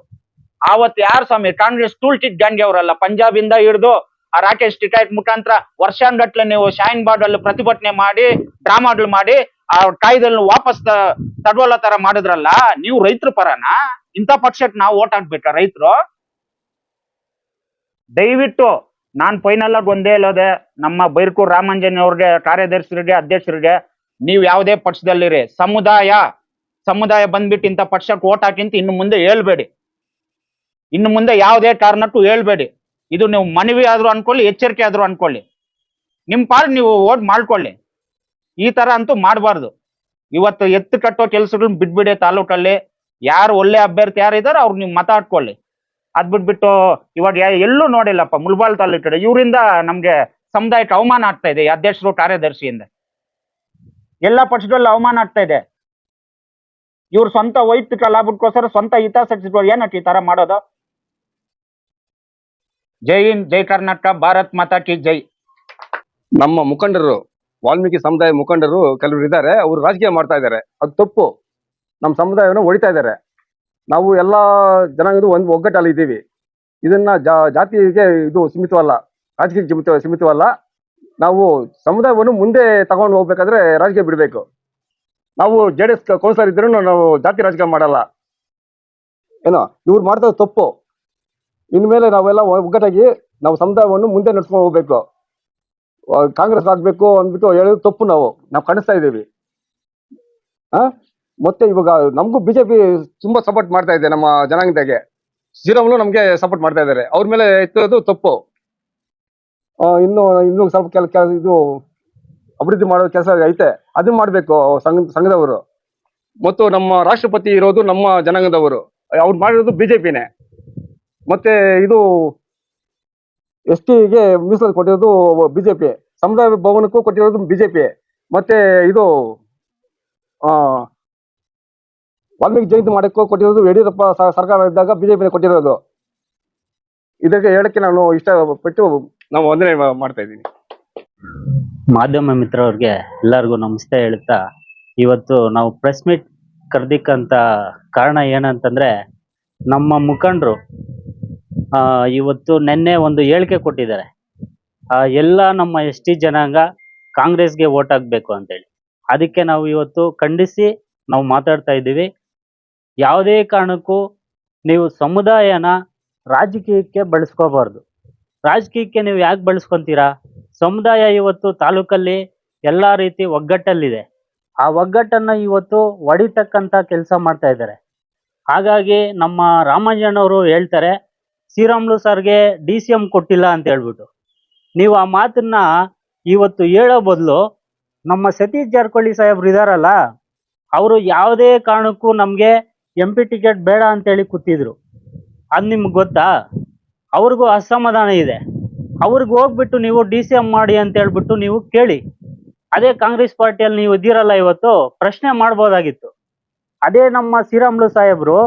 ಆವತ್ ಯಾರು ಸ್ವಾಮಿ, ಕಾಂಗ್ರೆಸ್ ಟೂಲ್ ಟಿಟ್ ಗಾಂಧಿ ಅವರಲ್ಲ ಪಂಜಾಬ್ ಇಂದ ಹಿಡಿದು ಆ ರಾಕೇಶ್ ಟಿಕಾಯತ್ ಮುಖಾಂತರ ವರ್ಷಾನ್ಗಟ್ಲೆ ನೀವು ಶಾಯಿನ್ ಬಾರ್ಡ್ ಪ್ರತಿಭಟನೆ ಮಾಡಿ ಡ್ರಾಮಾಗಳು ಮಾಡಿ, ಆ ಕಾಯ್ದೆಲ್ಲ ವಾಪಸ್ ತಡವಲ್ಲ ತರ ಮಾಡಿದ್ರಲ್ಲ, ನೀವು ರೈತರು ಪರನ? ಇಂಥ ಪಕ್ಷಕ್ಕೆ ನಾವು ಓಟ್ ಹಾಕ್ಬೇಕಾ ರೈತರು? ದಯವಿಟ್ಟು ನಾನ್ ಫೈನಲ್ ಆಗಿ ಒಂದೇ ಇಲ್ಲದೆ ನಮ್ಮ ಬೈರ್ಕೂರ್ ರಾಮಂಜನ್ ಅವ್ರಿಗೆ ಕಾರ್ಯದರ್ಶಿಗಳಿಗೆ ಅಧ್ಯಕ್ಷರಿಗೆ, ನೀವು ಯಾವುದೇ ಪಕ್ಷದಲ್ಲಿರಿ, ಸಮುದಾಯ ಸಮುದಾಯ ಬಂದ್ಬಿಟ್ಟು ಇಂಥ ಪಕ್ಷಕ್ಕೆ ಓಟ್ ಹಾಕಿಂತ ಇನ್ನು ಮುಂದೆ ಹೇಳ್ಬೇಡಿ. ಇನ್ನು ಮುಂದೆ ಯಾವುದೇ ಕಾರಣಕ್ಕೂ ಹೇಳ್ಬೇಡಿ. ಇದು ನೀವು ಮನವಿ ಆದ್ರೂ ಅನ್ಕೊಳ್ಳಿ, ಎಚ್ಚರಿಕೆ ಆದ್ರೂ ಅನ್ಕೊಳ್ಳಿ. ನಿಮ್ಮ ಪಾಡು ನೀವು ಓಟ್ ಮಾಡ್ಕೊಳ್ಳಿ. ಈ ತರ ಅಂತೂ ಮಾಡಬಾರ್ದು. ಇವತ್ತು ಎತ್ತು ಕಟ್ಟೋ ಕೆಲಸಗಳನ್ನ ಬಿಟ್ಬಿಡಿ ತಾಲೂಕಲ್ಲಿ. ಯಾರು ಒಳ್ಳೆ ಅಭ್ಯರ್ಥಿ ಯಾರು ಅವ್ರು ನೀವು ಮಾತಾಡ್ಕೊಳ್ಳಿ ಅದ್ ಬಿಟ್ಬಿಟ್ಟು ಇವಾಗ ಎಲ್ಲೂ ನೋಡಿಲ್ಲಪ್ಪ, ಮುಲ್ಬಾಲ್ ತಾಲೂಕು ಇವರಿಂದ ನಮ್ಗೆ ಸಮುದಾಯಕ್ಕೆ ಅವಮಾನ ಆಗ್ತಾ ಇದೆ ಅಧ್ಯಕ್ಷರು ಕಾರ್ಯದರ್ಶಿಯಿಂದ. ಎಲ್ಲ ಪಕ್ಷದಲ್ಲೂ ಅವಮಾನ ಆಗ್ತಾ ಇದೆ. ಇವ್ರ ಸ್ವಂತ ವೈಯಕ್ತಿಕ ಲಾಭಕ್ಕೋಸ್ಕರ ಸ್ವಂತ ಹಿತಾಸಕ್ತಿಗಳು ಏನಕ್ಕೆ ಈ ತರ ಮಾಡೋದು? ಜೈ ಹಿಂದ್, ಜೈ ಕರ್ನಾಟಕ, ಭಾರತ್ ಮಾತಾ ಕಿ ಜೈ. ನಮ್ಮ ಮುಖಂಡರು, ವಾಲ್ಮೀಕಿ ಸಮುದಾಯ ಮುಖಂಡರು ಕೆಲವರು ಇದ್ದಾರೆ ಅವರು ರಾಜಕೀಯ ಮಾಡ್ತಾ ಇದ್ದಾರೆ ಅದು ತಪ್ಪು. ನಮ್ಮ ಸಮುದಾಯವನ್ನು ಹೊಡಿತಾ ಇದ್ದಾರೆ ನಾವು ಎಲ್ಲ ಜನಾಂಗದ ಒಂದು ಒಗ್ಗಟ್ಟಲ್ಲಿ ಇದ್ದೀವಿ. ಇದನ್ನ ಜಾತಿಗೆ ಇದು ಸೀಮಿತವಲ್ಲ ಸೀಮಿತ, ಸೀಮಿತವಲ್ಲ. ನಾವು ಸಮುದಾಯವನ್ನು ಮುಂದೆ ತಗೊಂಡು ಹೋಗ್ಬೇಕಾದ್ರೆ ರಾಜಕೀಯ ಬಿಡಬೇಕು. ನಾವು ಜೆ ಡಿ ಎಸ್ ಕೌನ್ಸಿಲರ್ ಇದ್ರೂ ನಾವು ಜಾತಿ ರಾಜಕೀಯ ಮಾಡಲ್ಲ. ಏನೋ, ಇವ್ರು ಮಾಡ್ತಾ ತಪ್ಪು. ಇನ್ಮೇಲೆ ನಾವೆಲ್ಲ ಒಗ್ಗಟ್ಟಾಗಿ ನಾವು ಸಮುದಾಯವನ್ನು ಮುಂದೆ ನಡ್ಸ್ಕೊಂಡು ಹೋಗ್ಬೇಕು. ಕಾಂಗ್ರೆಸ್ ಆಗ್ಬೇಕು ಅಂದ್ಬಿಟ್ಟು ಹೇಳೋದು ತಪ್ಪು ನಾವು. ನಾವು ಕಾಣಿಸ್ತಾ ಇದ್ದೀವಿ. ಆ? ಮತ್ತೆ ಇವಾಗ ನಮಗೂ ಬಿಜೆಪಿ ತುಂಬಾ ಸಪೋರ್ಟ್ ಮಾಡ್ತಾ ಇದೆ ನಮ್ಮ ಜನಾಂಗದಾಗೆ. ಶ್ರೀರಾಮುಲು ನಮ್ಗೆ ಸಪೋರ್ಟ್ ಮಾಡ್ತಾ ಇದ್ದಾರೆ. ಅವ್ರ ಮೇಲೆ ಎತ್ತೋದು ತಪ್ಪು. ಇನ್ನು ಇನ್ನು ಸ್ವಲ್ಪ ಕೆಲ ಇದು ಅಭಿವೃದ್ಧಿ ಮಾಡೋ ಕೆಲಸ ಐತೆ, ಅದನ್ನ ಮಾಡ್ಬೇಕು ಸಂಘ ಸಂಘದವರು. ಮತ್ತು ನಮ್ಮ ರಾಷ್ಟ್ರಪತಿ ಇರೋದು ನಮ್ಮ ಜನಾಂಗದವರು. ಅವ್ರು ಮಾಡಿರೋದು ಬಿಜೆಪಿನೇ. ಮತ್ತೆ ಇದು ಎಸ್ ಟಿಗೆ ಮೀಸಲು ಕೊಟ್ಟಿರೋದು ಬಿಜೆಪಿ. ಸಮುದಾಯ ಭವನಕ್ಕೂ ಕೊಟ್ಟಿರೋದು ಬಿಜೆಪಿ. ಮತ್ತೆ ಇದು ವಾಲ್ಮೀಕಿ ಜಯಂತಿ ಮಾಡಕ್ಕೂ ಕೊಟ್ಟಿರೋದು ಯಡಿಯೂರಪ್ಪ ಸರ್ಕಾರ ಇದ್ದಾಗ ಬಿಜೆಪಿ ಕೊಟ್ಟಿರೋದು. ಇದಕ್ಕೆ ಹೇಳಕ್ಕೆ ನಾನು ಇಷ್ಟಪಟ್ಟು ನಾವು ವಂದನೆ ಮಾಡ್ತಾ ಇದ್ದೀನಿ. ಮಾಧ್ಯಮ ಮಿತ್ರರಿಗೆ ಎಲ್ಲರಿಗೂ ನಮಸ್ತೆ ಹೇಳ್ತಾ ಇವತ್ತು ನಾವು ಪ್ರೆಸ್ ಮೀಟ್ ಕರ್ದಿಕ್ಕಂತ ಕಾರಣ ಏನಂತಂದ್ರೆ ನಮ್ಮ ಮುಖಂಡರು ಆ, ಇವತ್ತು ನಿನ್ನೆ ಒಂದು ಹೇಳಿಕೆ ಕೊಟ್ಟಿದ್ದಾರೆ. ಆ, ಎಲ್ಲ ನಮ್ಮ ಎಸ್ ಟಿ ಜನಾಂಗ ಕಾಂಗ್ರೆಸ್ಗೆ ವೋಟ್ ಹಾಕ್ಬೇಕು ಅಂತೇಳಿ. ಅದಕ್ಕೆ ನಾವು ಇವತ್ತು ಖಂಡಿಸಿ ನಾವು ಮಾತಾಡ್ತಾ ಇದ್ದೀವಿ. ಯಾವುದೇ ಕಾರಣಕ್ಕೂ ನೀವು ಸಮುದಾಯನ ರಾಜಕೀಯಕ್ಕೆ ಬಳಸ್ಕೋಬಾರ್ದು. ರಾಜಕೀಯಕ್ಕೆ ನೀವು ಯಾಕೆ ಬಳಸ್ಕೊಂತೀರಾ? ಸಮುದಾಯ ಇವತ್ತು ತಾಲೂಕಲ್ಲಿ ಎಲ್ಲಾ ರೀತಿ ಒಗ್ಗಟ್ಟಲ್ಲಿದೆ. ಆ ಒಗ್ಗಟ್ಟನ್ನ ಇವತ್ತು ಒಡಿತಕ್ಕಂತ ಕೆಲಸ ಮಾಡ್ತಾ ಇದ್ದಾರೆ. ಹಾಗಾಗಿ ನಮ್ಮ ರಾಮಯ್ಯನವರು ಹೇಳ್ತಾರೆ, ಶ್ರೀರಾಮ್ಲು ಸರ್ಗೆ ಡಿ ಸಿ ಎಂ ಕೊಟ್ಟಿಲ್ಲ ಅಂತ ಹೇಳ್ಬಿಟ್ಟು. ನೀವು ಆ ಮಾತನ್ನ ಇವತ್ತು ಹೇಳೋ ಬದಲು ನಮ್ಮ ಸತೀಶ್ ಜಾರ್ಕೊಳ್ಳಿ ಸಾಹೇಬ್ರು ಇದಾರಲ್ಲ, ಅವರು ಯಾವುದೇ ಕಾರಣಕ್ಕೂ ನಮಗೆ ಎಂ ಪಿ ಟಿಕೆಟ್ ಬೇಡ ಅಂತೇಳಿ ಕೂತಿದ್ರು. ಅದು ನಿಮ್ಗೆ ಗೊತ್ತಾ? ಅವ್ರಿಗೂ ಅಸಮಾಧಾನ ಇದೆ. ಅವ್ರಿಗೆ ಹೋಗ್ಬಿಟ್ಟು ನೀವು ಡಿ ಸಿ ಎಂ ಮಾಡಿ ಅಂತ ಹೇಳ್ಬಿಟ್ಟು ನೀವು ಕೇಳಿ. ಅದೇ ಕಾಂಗ್ರೆಸ್ ಪಾರ್ಟಿಯಲ್ಲಿ ನೀವು ಇದ್ದೀರಲ್ಲ ಇವತ್ತು, ಪ್ರಶ್ನೆ ಮಾಡ್ಬೋದಾಗಿತ್ತು. ಅದೇ ನಮ್ಮ ಶ್ರೀರಾಮ್ಲು ಸಾಹೇಬ್ರು,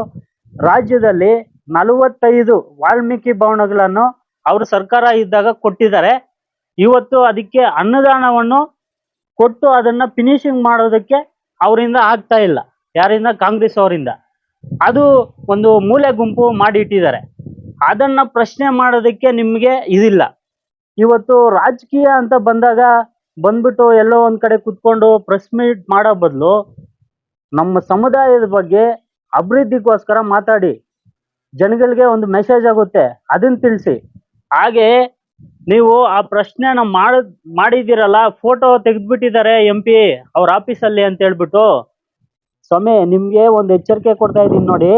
ರಾಜ್ಯದಲ್ಲಿ ನಲವತ್ತೈದು ವಾಲ್ಮೀಕಿ ಭವನಗಳನ್ನು ಅವರು ಸರ್ಕಾರ ಇದ್ದಾಗ ಕೊಟ್ಟಿದ್ದಾರೆ. ಇವತ್ತು ಅದಕ್ಕೆ ಅನ್ನದಾನವನ್ನು ಕೊಟ್ಟು ಅದನ್ನ ಫಿನಿಶಿಂಗ್ ಮಾಡೋದಕ್ಕೆ ಅವರಿಂದ ಆಗ್ತಾ ಇಲ್ಲ. ಯಾರಿಂದ? ಕಾಂಗ್ರೆಸ್ ಅವರಿಂದ. ಅದು ಒಂದು ಮೂಲೆ ಗುಂಪು ಮಾಡಿ ಇಟ್ಟಿದ್ದಾರೆ ಅದನ್ನ ಪ್ರಶ್ನೆ ಮಾಡೋದಕ್ಕೆ ನಿಮಗೆ ಇದಿಲ್ಲ. ಇವತ್ತು ರಾಜಕೀಯ ಅಂತ ಬಂದಾಗ ಬಂದ್ಬಿಟ್ಟು ಎಲ್ಲೋ ಒಂದ್ ಕಡೆ ಕುತ್ಕೊಂಡು ಪ್ರೆಸ್ ಮೀಟ್ ಮಾಡೋ ಬದಲು ನಮ್ಮ ಸಮುದಾಯದ ಬಗ್ಗೆ ಅಭಿವೃದ್ಧಿಗೋಸ್ಕರ ಮಾತಾಡಿ. ಜನಗಳಿಗೆ ಒಂದು ಮೆಸೇಜ್ ಆಗುತ್ತೆ ಅದನ್ನ ತಿಳಿಸಿ. ಹಾಗೆ ನೀವು ಆ ಪ್ರಶ್ನೆನ ಮಾಡ ಮಾಡಿದಿರಲ್ಲ ಫೋಟೋ ತೆಗೆದ್ಬಿಟ್ಟಿದ್ದಾರೆ ಎಂ ಪಿ ಅವ್ರ ಆಫೀಸಲ್ಲಿ ಅಂತ ಹೇಳ್ಬಿಟ್ಟು. ಸ್ವಾಮಿ, ನಿಮ್ಗೆ ಒಂದು ಎಚ್ಚರಿಕೆ ಕೊಡ್ತಾ ಇದ್ದೀನಿ ನೋಡಿ.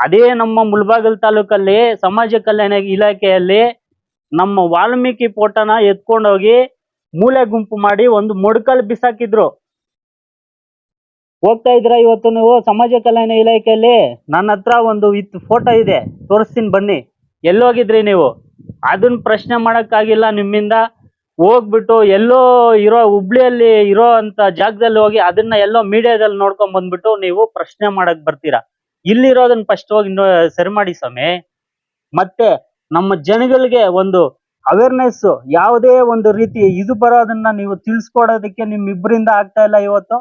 ಅದೇ ನಮ್ಮ ಮುಳಬಾಗಿಲು ತಾಲೂಕಲ್ಲಿ ಸಮಾಜ ಕಲ್ಯಾಣ ಇಲಾಖೆಯಲ್ಲಿ ನಮ್ಮ ವಾಲ್ಮೀಕಿ ಫೋಟೋನ ಎತ್ಕೊಂಡೋಗಿ ಮೂಲೆ ಗುಂಪು ಮಾಡಿ ಒಂದು ಮೊಡ್ಕಲ್ ಬಿಸಾಕಿದ್ರು. ಹೋಗ್ತಾ ಇದ್ರ ಇವತ್ತು ನೀವು? ಸಮಾಜ ಕಲ್ಯಾಣ ಇಲಾಖೆಯಲ್ಲಿ ನನ್ನ ಹತ್ರ ಒಂದು ವಿತ್ ಫೋಟೋ ಇದೆ. ತೋರಿಸ್ತೀನಿ ಬನ್ನಿ. ಎಲ್ಲೋಗಿದ್ರಿ ನೀವು? ಅದನ್ನ ಪ್ರಶ್ನೆ ಮಾಡಕ್ಕಾಗಿಲ್ಲ ನಿಮ್ಮಿಂದ. ಹೋಗ್ಬಿಟ್ಟು ಎಲ್ಲೋ ಇರೋ ಹುಬ್ಳಿಯಲ್ಲಿ ಇರೋ ಅಂತ ಜಾಗದಲ್ಲಿ ಹೋಗಿ ಅದನ್ನ ಎಲ್ಲೋ ಮೀಡಿಯಾದಲ್ಲಿ ನೋಡ್ಕೊಂಡ್ ಬಂದ್ಬಿಟ್ಟು ನೀವು ಪ್ರಶ್ನೆ ಮಾಡಕ್ ಬರ್ತೀರಾ? ಇಲ್ಲಿರೋದನ್ನ ಫಸ್ಟ್ ಹೋಗಿ ಸರಿ ಮಾಡಿ ಸ್ವಾಮಿ. ಮತ್ತೆ ನಮ್ಮ ಜನಗಳಿಗೆ ಒಂದು ಅವೇರ್ನೆಸ್ ಯಾವುದೇ ಒಂದು ರೀತಿ ಇದು ಬರೋದನ್ನ ನೀವು ತಿಳಿಸ್ಕೊಡೋದಕ್ಕೆ ನಿಮ್ಮಿಬ್ಬರಿಂದ ಆಗ್ತಾ ಇಲ್ಲ ಇವತ್ತು.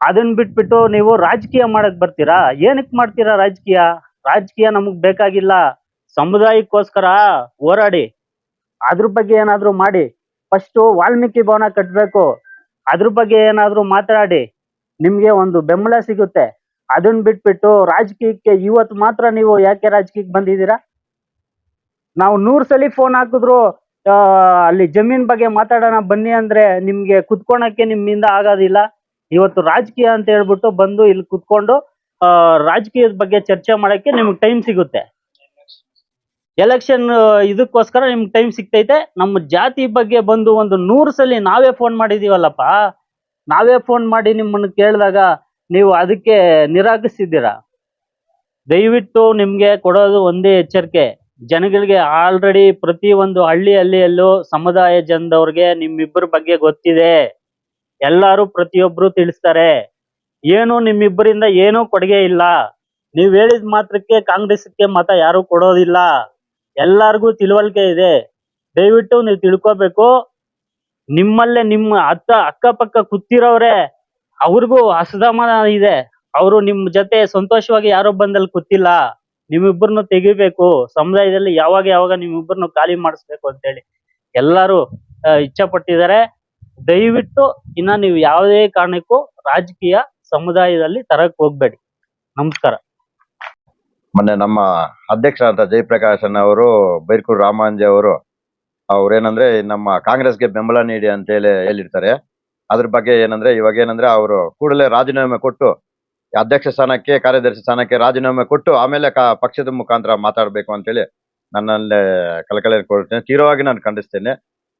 ಅದನ್ನ ಬಿಟ್ಬಿಟ್ಟು ನೀವು ರಾಜಕೀಯ ಮಾಡಕ್ ಬರ್ತೀರಾ? ಏನಕ್ ಮಾಡ್ತೀರಾ ರಾಜಕೀಯ? ರಾಜಕೀಯ ನಮಗ್ ಬೇಕಾಗಿಲ್ಲ. ಸಮುದಾಯಕ್ಕೋಸ್ಕರ ಹೋರಾಡಿ. ಅದ್ರ ಬಗ್ಗೆ ಏನಾದ್ರೂ ಮಾಡಿ. ಫಸ್ಟ್ ವಾಲ್ಮೀಕಿ ಭವನ ಕಟ್ಬೇಕು. ಅದ್ರ ಬಗ್ಗೆ ಏನಾದ್ರೂ ಮಾತಾಡಿ. ನಿಮ್ಗೆ ಒಂದು ಬೆಂಬಲ ಸಿಗುತ್ತೆ. ಅದನ್ನ ಬಿಟ್ಬಿಟ್ಟು ರಾಜಕೀಯಕ್ಕೆ ಇವತ್ತು ಮಾತ್ರ ನೀವು ಯಾಕೆ ರಾಜಕೀಯಕ್ಕೆ ಬಂದಿದ್ದೀರಾ? ನಾವು ನೂರ್ ಸಲಿ ಫೋನ್ ಹಾಕಿದ್ರು ಅಲ್ಲಿ ಜಮೀನ್ ಬಗ್ಗೆ ಮಾತಾಡೋಣ ಬನ್ನಿ ಅಂದ್ರೆ ನಿಮ್ಗೆ ಕುತ್ಕೊಳಕ್ಕೆ ನಿಮ್ಮಿಂದ ಆಗೋದಿಲ್ಲ. ಇವತ್ತು ರಾಜಕೀಯ ಅಂತ ಹೇಳ್ಬಿಟ್ಟು ಬಂದು ಇಲ್ಲಿ ಕುತ್ಕೊಂಡು ರಾಜಕೀಯದ ಬಗ್ಗೆ ಚರ್ಚೆ ಮಾಡಕ್ಕೆ ನಿಮ್ಗೆ ಟೈಮ್ ಸಿಗುತ್ತೆ. ಎಲೆಕ್ಷನ್ ಇದಕ್ಕೋಸ್ಕರ ನಿಮ್ಗೆ ಟೈಮ್ ಸಿಗ್ತೈತೆ. ನಮ್ಮ ಜಾತಿ ಬಗ್ಗೆ ಬಂದು ಒಂದು ನೂರು ಸಲ ನಾವೇ ಫೋನ್ ಮಾಡಿದೀವಲ್ಲಪ್ಪ. ನಾವೇ ಫೋನ್ ಮಾಡಿ ನಿಮ್ಮನ್ನು ಕೇಳಿದಾಗ ನೀವು ಅದಕ್ಕೆ ನಿರಾಕರಿಸಿದ್ದೀರಾ? ದಯವಿಟ್ಟು ನಿಮ್ಗೆ ಕೊಡೋದು ಒಂದೇ ಎಚ್ಚರಿಕೆ. ಜನಗಳಿಗೆ ಆಲ್ರೆಡಿ ಪ್ರತಿ ಒಂದು ಹಳ್ಳಿ ಹಳ್ಳಿಯಲ್ಲೂ ಸಮುದಾಯ ಜನದವ್ರಿಗೆ ನಿಮ್ಮಿಬ್ಬರ ಬಗ್ಗೆ ಗೊತ್ತಿದೆ. ಎಲ್ಲಾರು ಪ್ರತಿಯೊಬ್ರು ತಿಳಿಸ್ತಾರೆ. ಏನು ನಿಮ್ಮಿಬ್ಬರಿಂದ ಏನೂ ಕೊಡುಗೆ ಇಲ್ಲ. ನೀವ್ ಹೇಳಿದ ಮಾತ್ರಕ್ಕೆ ಕಾಂಗ್ರೆಸ್ಗೆ ಮತ ಯಾರು ಕೊಡೋದಿಲ್ಲ. ಎಲ್ಲಾರ್ಗೂ ತಿಳುವಳಿಕೆ ಇದೆ. ದಯವಿಟ್ಟು ನೀವು ತಿಳ್ಕೊಬೇಕು. ನಿಮ್ಮಲ್ಲೇ ನಿಮ್ಮ ಅತ್ತ ಅಕ್ಕಪಕ್ಕ ಕೂತಿರೋರೆ, ಅವ್ರಿಗೂ ಅಸಮಾಧಾನ ಇದೆ. ಅವರು ನಿಮ್ ಜೊತೆ ಸಂತೋಷವಾಗಿ ಯಾರೋ ಬಂದಲ್ಲಿ ಕೂತಿಲ್ಲ. ನಿಮ್ಮಿಬ್ಬರನ್ನು ತೆಗಿಬೇಕು. ಸಮುದಾಯದಲ್ಲಿ ಯಾವಾಗ ಯಾವಾಗ ನಿಮ್ಮಿಬ್ಬರನ್ನು ಖಾಲಿ ಮಾಡಿಸ್ಬೇಕು ಅಂತೇಳಿ ಎಲ್ಲರೂ ಆ, ಇಚ್ಛೆ ಪಟ್ಟಿದ್ದಾರೆ ದಯವಿಟ್ಟು ಇನ್ನ ನೀವು ಯಾವುದೇ ಕಾರಣಕ್ಕೂ ರಾಜಕೀಯ ಸಮುದಾಯದಲ್ಲಿ ತರಕ್ ಹೋಗ್ಬೇಡಿ. ನಮಸ್ಕಾರ. ಮೊನ್ನೆ ನಮ್ಮ ಅಧ್ಯಕ್ಷರಾದ ಜಯಪ್ರಕಾಶನ್ ಅವರು ಬೈರ್ಕೂರು ರಾಮಾಂಜಿ ಅವರು ಅವ್ರೇನಂದ್ರೆ ನಮ್ಮ ಕಾಂಗ್ರೆಸ್ಗೆ ಬೆಂಬಲ ನೀಡಿ ಅಂತ ಹೇಳಿ ಹೇಳಿರ್ತಾರೆ. ಅದ್ರ ಬಗ್ಗೆ ಏನಂದ್ರೆ ಇವಾಗ ಏನಂದ್ರೆ ಅವರು ಕೂಡಲೇ ರಾಜೀನಾಮೆ ಕೊಟ್ಟು ಅಧ್ಯಕ್ಷ ಸ್ಥಾನಕ್ಕೆ, ಕಾರ್ಯದರ್ಶಿ ಸ್ಥಾನಕ್ಕೆ ರಾಜೀನಾಮೆ ಕೊಟ್ಟು ಆಮೇಲೆ ಪಕ್ಷದ ಮುಖಾಂತರ ಮಾತಾಡಬೇಕು ಅಂತೇಳಿ ನನ್ನಲ್ಲೇ ಕಳಕಳಿ ಕೊಡ್ತೇನೆ ತೀವ್ರವಾಗಿ ನಾನು ಖಂಡಿಸ್ತೇನೆ.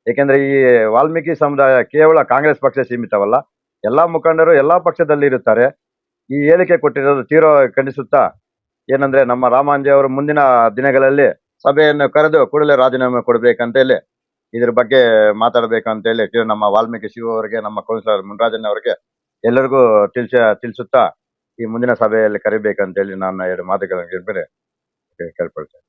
ಏಕೆಂದ್ರೆ ಈ ವಾಲ್ಮೀಕಿ ಸಮುದಾಯ ಕೇವಲ ಕಾಂಗ್ರೆಸ್ ಪಕ್ಷ ಸೀಮಿತವಲ್ಲ, ಎಲ್ಲಾ ಮುಖಂಡರು ಎಲ್ಲಾ ಪಕ್ಷದಲ್ಲಿ ಇರುತ್ತಾರೆ. ಈ ಹೇಳಿಕೆ ಕೊಟ್ಟಿರೋದು ತೀರವಾಗಿ ಖಂಡಿಸುತ್ತಾ. ಏನಂದ್ರೆ ನಮ್ಮ ರಾಮಾಂಜಿ ಅವರು ಮುಂದಿನ ದಿನಗಳಲ್ಲಿ ಸಭೆಯನ್ನು ಕರೆದು ಕೂಡಲೇ ರಾಜೀನಾಮೆ ಕೊಡ್ಬೇಕಂತ ಹೇಳಿ ಇದ್ರ ಬಗ್ಗೆ ಮಾತಾಡ್ಬೇಕಂತ ಹೇಳಿ ನಮ್ಮ ವಾಲ್ಮೀಕಿ ಶಿವ ಅವರಿಗೆ, ನಮ್ಮ ಕೌನ್ಸಿಲರ್ ಮುನ್ರಾಜನ್ ಅವರಿಗೆ ಎಲ್ಲರಿಗೂ ತಿಳಿಸ ತಿಳಿಸುತ್ತಾ ಈ ಮುಂದಿನ ಸಭೆಯಲ್ಲಿ ಕರಿಬೇಕಂತ ಹೇಳಿ ನಾನು ಎರಡು ಮಾತುಗಳನ್ನು ಕೇಳ್ಕೊಳ್ತೇನೆ.